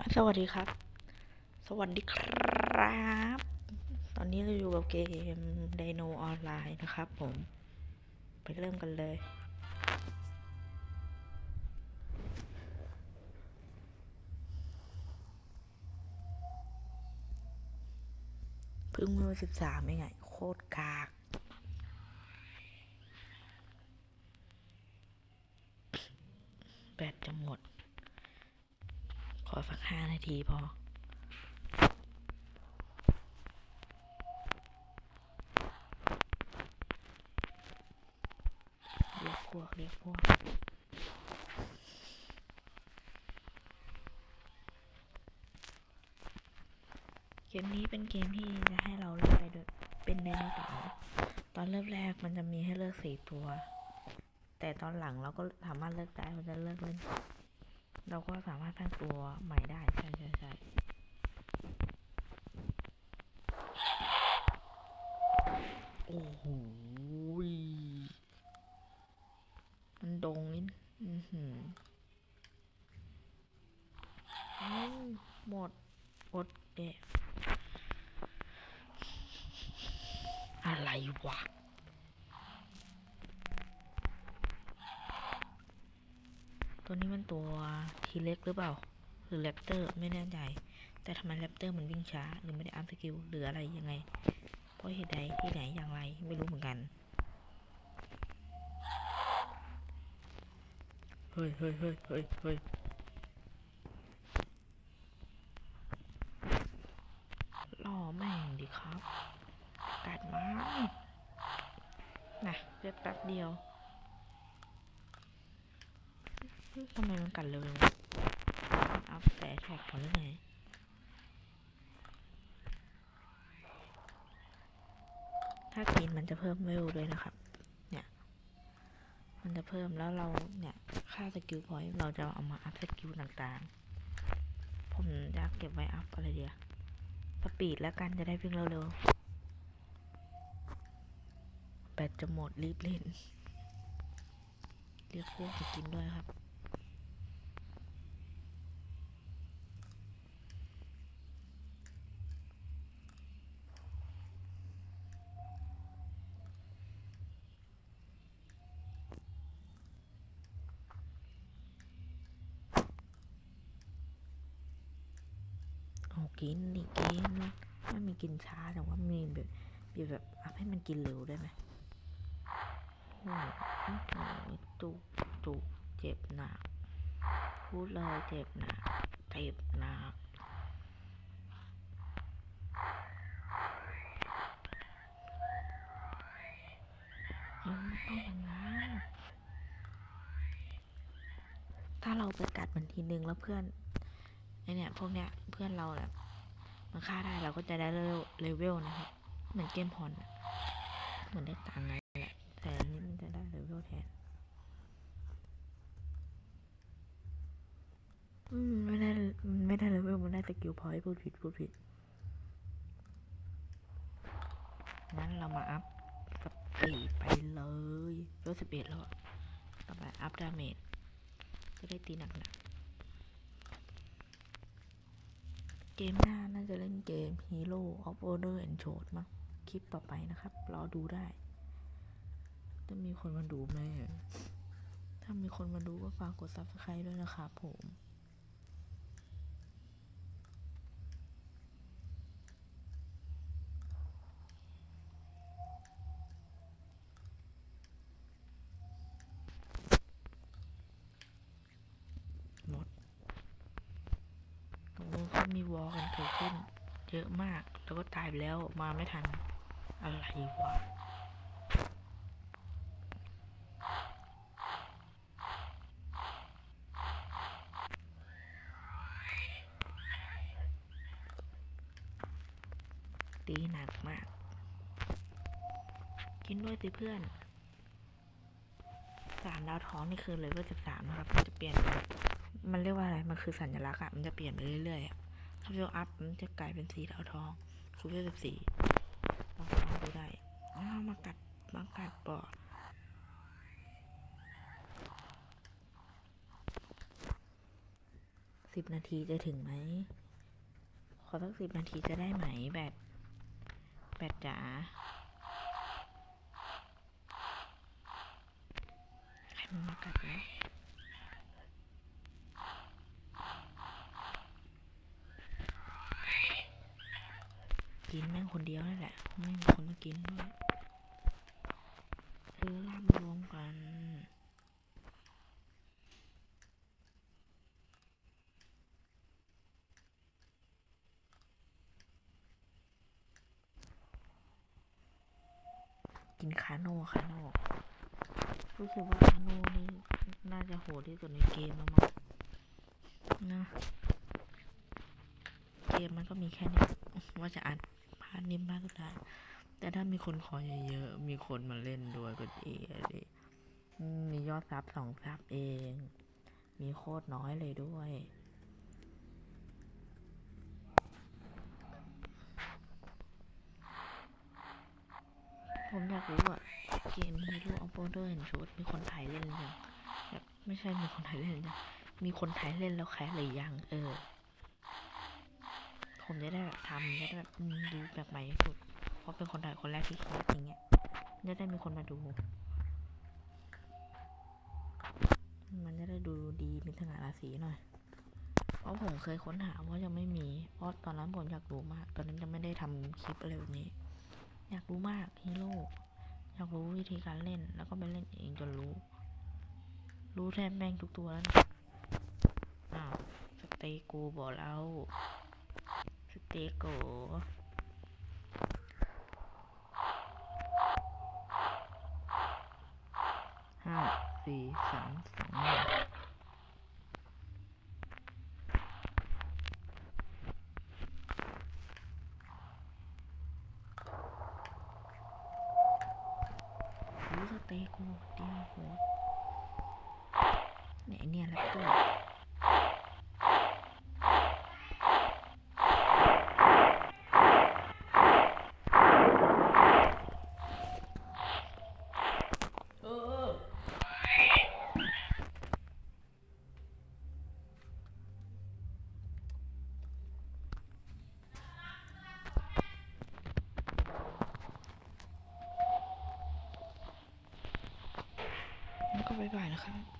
สวัสดีครับ สวัสดีครับ ตอนนี้เราอยู่กับเกมไดโนออนไลน์นะครับผม ไปเริ่มกันเลยเพิ่งเมื่อสิบสามเองไง โคตรกากแบตจะหมด ขอสักห้านาทีพอ เรียกพวก เรียกพวกเกมนี้เป็นเกมที่จะให้เราเลือกไปเป็นไดโนเสาร์ตอนเริ่มแรกมันจะมีให้เลือกสี่ตัว แต่ตอนหลังเราก็สามารถเลือกได้เราจะเลือกเล่น เราก็สามารถสร้างตัวใหม่ได้ ใช่ใช่ใช่โอ้โหมันดงนี่อือหืออ้าหมดอดเดะอะไรวะ ตัวนี้มันตัวทีเล็กหรือเปล่า หรือแรปเตอร์ไม่แน่ใจ แต่ทำไมแรปเตอร์มันวิ่งช้า หรือไม่ได้อัพสกิลหรืออะไรยังไง เพราะเหตุใดที่ไหนอย่างไรไม่รู้เหมือนกัน เฮ้ยเฮ้ยเฮ้ยเฮ้ยเฮ้ยล่อแม่งดิครับ กัดมาน่ะเลือดแป๊บเดียว ทำไมมันกัดเร็วจังอัพแต่แท็กเขาหรือไงถ้ากินมันจะเพิ่มเวลด้วยนะครับ เนี่ย มันจะเพิ่มแล้วเราเนี่ย ค่าสกิลพอยต์เราจะเอามาอัพสกิลต่างๆ ผมจะเก็บไว้อัพอะไรเดียวสปีดแล้วกันจะได้วิ่งเร็วๆ แบตจะหมดรีบเล่น เรียกพวกไปกินด้วยครับ กินดิกินมันมีกินช้าแต่ว่ามีแบบมีแบบอัพให้มันกินเร็วได้ไหมโอ้โหจุกจุกเจ็บหนักพูดเลยเจ็บหนักเจ็บหนักมันต้องอย่างนั้นถ้าเราไปกัดมันทีนึงแล้วเพื่อนไอเนี่ยพวกเนี้ยเพื่อนเราเนี่ย มันฆ่าได้เราก็จะได้เลเวลนะครับ เหมือนเกมพรอะเหมือนได้ตังค์อะไรแหละแต่อันนี้มันจะได้เลเวลแทน อืมไม่ได้ไม่ได้เลเวลมันได้สกิลพอยต์พูดผิดพูดผิดงั้นเรามาอัพสปีดไปเลยเวลสิบเอ็ดแล้วอะต่อไปอัพดาเมจจะได้ตีหนักๆ เกมหน้าน่าจะเล่นเกม Hero of Order and s h o t มั้งคลิปต่อไปนะครับ รอดูได้ จะมีคนมาดูไหมถ้ามีคนมาดูก็ฝากกด Subscribe ด้วยนะครับผมดตรงนู้นเขา มีวอลกันเกิดขึ้น เยอะมาก แล้วก็ตายไปแล้วมาไม่ทัน อะไรวะตีหนักมาก กินด้วยสิเพื่อนสามดาวท้องนี่คือเลเวลสิบสามนะครับ มันจะเปลี่ยน มันเรียกว่าอะไร มันคือสัญลักษณ์อะมันจะเปลี่ยนไปเรื่อยๆอะ เวลอัพมันจะกลายเป็นสีดาทองคือเวลสิบสี่ลองลองดูได้อ้าวมากัดมากัดปอดสิบนาทีจะถึงไหม ขอสักสิบนาทีจะได้ไหมแบตแบตจ๋าใครมันมากัดว กินแม่งคนเดียวนั่นแหละ ไม่มีคนมากินด้วยเออมรวมกันกินคาโน่คาโน่รู้สึกว่าคาโน่นี่น่าจะโหดที่สุดในเกมแล้วมั้งนะ เกมมันก็มีแค่นี้ว่าจะอัดาร์ทนี้มากก็ได้แต่ถ้ามีคนขอเยอะๆมีคนมาเล่นด้วยก็ดีอะดิอืมมียอดซับสองซับเอง มีโคตรน้อยเลยด้วยผมอยากรู้อะเกมฮีโร่ออฟโเดอร์เห็นชุดมีคนไทยเล่นหรือยังไม่ใช่มีคนไทยเล่นหรือยังมีคนไทยเล่นแล้วแคสหรือยังเออ ผมจะได้แบบทำจะได้แบบดูแบบใหม่ที่สุด เพราะเป็นคนไทยคนแรกที่แคสอย่างเงี้ย จะได้มีคนมาดู มันจะได้ดูดีมีสง่าราศีหน่อย เพราะผมเคยค้นหาว่ายังไม่มี เพราะตอนนั้นผมอยากรู้มาก ตอนนั้นยังไม่ได้ทำคลิปอะไรแบบนี้ อยากรู้มากฮีโร่ อยากรู้วิธีการเล่น แล้วก็ไปเล่นเองจนรู้ รู้แทบแม่งทุกตัวแล้วนะอ้าวสเตโกบอกแล้ว สเตโกห้าสี่สามสองหนึ่งรู้สเตโกเดียวโหดเนี่ยไอ้เนี่ยแรปเตอร์ เออ งั้นก็ บ๊ายบายนะครับ